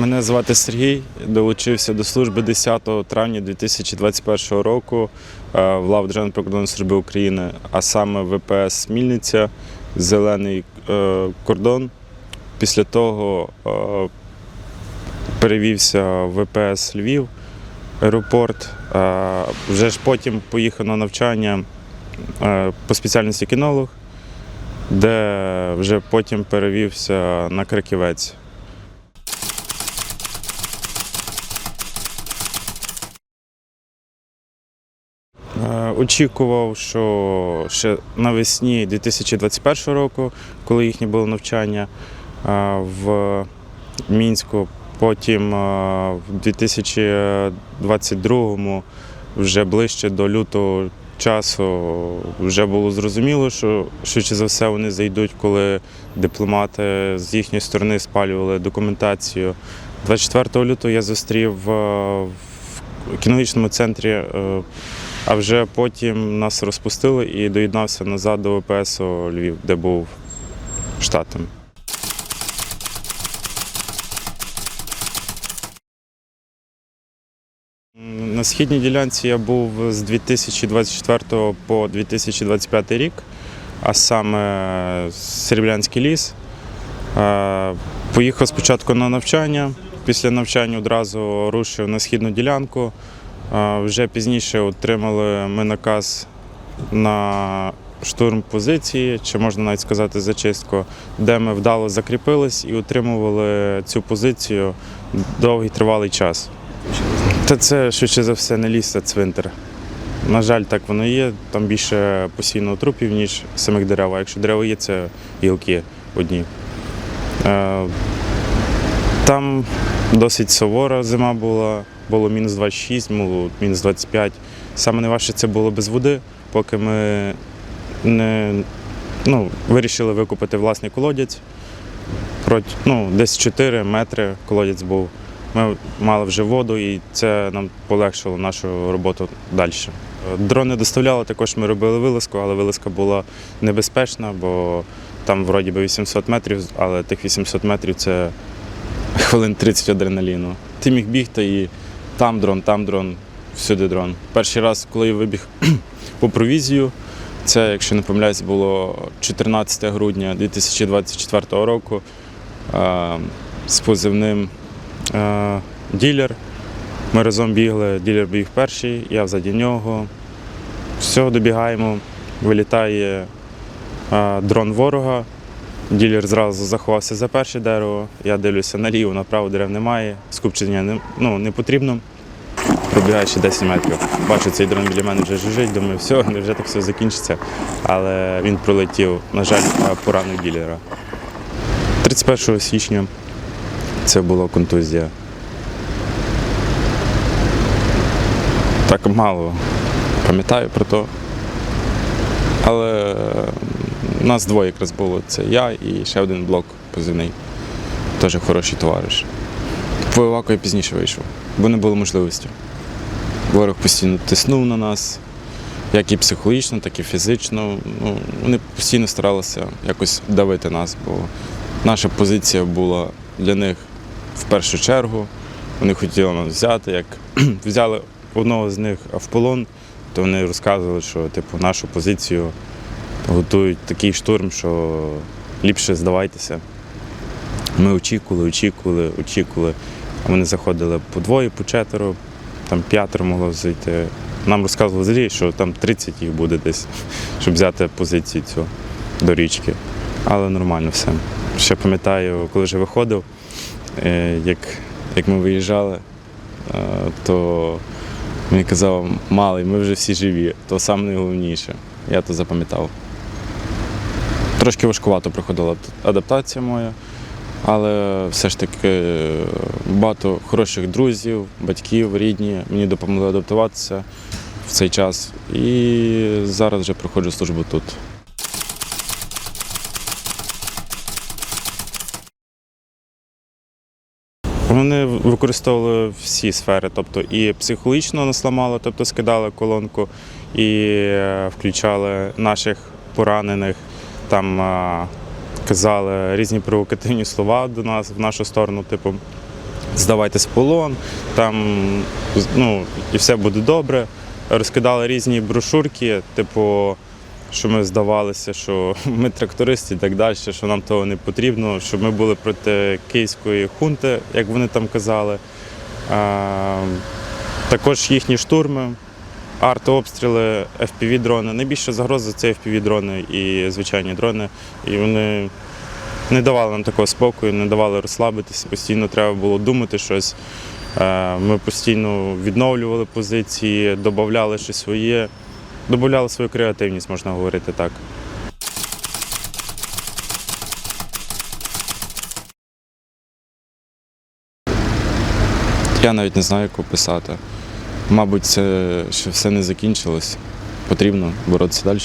Мене звати Сергій. Долучився до служби 10 травня 2021 року е, в лав Державної прикордонної служби України, а саме ВПС Мільниця, зелений е, кордон. Після того е, перевівся в ВПС Львів, аеропорт. Вже ж потім поїхав на навчання по спеціальності кінолог, де вже потім перевівся на Краківець. Очікував, що ще навесні 2021 року, коли їхнє було навчання е, в Мінську, потім е, в 2022 вже ближче до лютого часу вже було зрозуміло, що швидше за все вони зайдуть, коли дипломати з їхньої сторони спалювали документацію. 24 лютого я зустрів е, в кінологічному центрі е, а вже потім нас розпустили і доєднався назад до ВПС Львів, де був штатом. На східній ділянці я був з 2024 по 2025 рік, а саме Серебрянський ліс. Е, Поїхав спочатку на навчання. Після навчання одразу рушив на східну ділянку. Вже пізніше отримали ми наказ на штурм позиції, чи можна навіть сказати зачистку, де ми вдало закріпились і утримували цю позицію довгий тривалий час. Та це швидше за все не ліс, а цвинтар. На жаль, так воно є. Там більше постійно трупів, ніж самих дерев. А якщо дерева є, це гілки одні. Е, Там досить сувора зима була, було мінус 26, було мінус 25. Саме найважче це було без води, поки ми не ну, вирішили викупити власний колодязь. Проти, ну, десь 4 метри колодязь був. Ми мали вже воду і це нам полегшило нашу роботу далі. Дрони доставляли, також ми робили вилазку, але вилазка була небезпечна, бо там вроді би 800 метрів, але тих 800 метрів це хвилин 30 адреналіну. Ти міг бігти і там дрон, там дрон, всюди дрон. Перший раз, коли я вибіг по провізію, це, якщо не помиляюсь, було 14 грудня 2024 року з позивним ділер. Ми разом бігли, ділер біг перший, я взаді нього. Все, добігаємо, вилітає дрон ворога. Ділер зразу заховався за перше дерево. Я дивлюся наліво, направо дерев немає, скупчення не, ну, не потрібно. Пробігаю ще 10 метрів. Бачу, цей дрон біля мене вже жужить, думаю, все, вже так все закінчиться. Але він пролетів, на жаль, поранив ділера. 31 січня це була контузія. Так мало пам'ятаю про то. Але нас двоє якраз було. Це я і ще один блок позивний. Теж хороший товариш. По еваку я пізніше вийшов, бо не було можливості. Ворог постійно тиснув на нас, як і психологічно, так і фізично. Ну, вони постійно старалися якось давити нас, бо наша позиція була для них в першу чергу. Вони хотіли нас взяти. Як взяли одного з них в полон, то вони розказували, що типу, нашу позицію готують такий штурм, що ліпше здавайтеся. Ми очікували, очікували, очікували. Вони заходили по двоє, по четверо, там п'ятеро могло зайти. Нам розказували взагалі, що там 30 їх буде десь, щоб взяти позицію цю до річки. Але нормально все. Ще пам'ятаю, коли вже виходив, е, як, як ми виїжджали, е, то мені казав, малий, ми вже всі живі, то найголовніше. Я то запам'ятав. Трошки важкувато проходила адаптація моя, але все ж таки е, багато хороших друзів, батьків, рідні мені допомогли адаптуватися в цей час. І зараз вже проходжу службу тут. Вони використовували всі сфери, тобто і психологічно нас ламали, тобто скидали колонку, і е, включали наших поранених, там е, казали різні провокативні слова до нас в нашу сторону, типу, здавайтесь в полон, там ну, і все буде добре. Розкидали різні брошурки, типу, що ми здавалися, що ми трактористи і так далі, що нам того не потрібно, щоб ми були проти київської хунти, як вони там казали. А, також їхні штурми, артобстріли, FPV-дрони. Найбільша загроза це FPV-дрони і звичайні дрони. І вони не давали нам такого спокою, не давали розслабитися. Постійно треба було думати щось. Е, Ми постійно відновлювали позиції, додавали щось своє, додавали свою креативність, можна говорити так. Я навіть не знаю, як описати. Мабуть, це ще все не закінчилось. Потрібно боротися далі.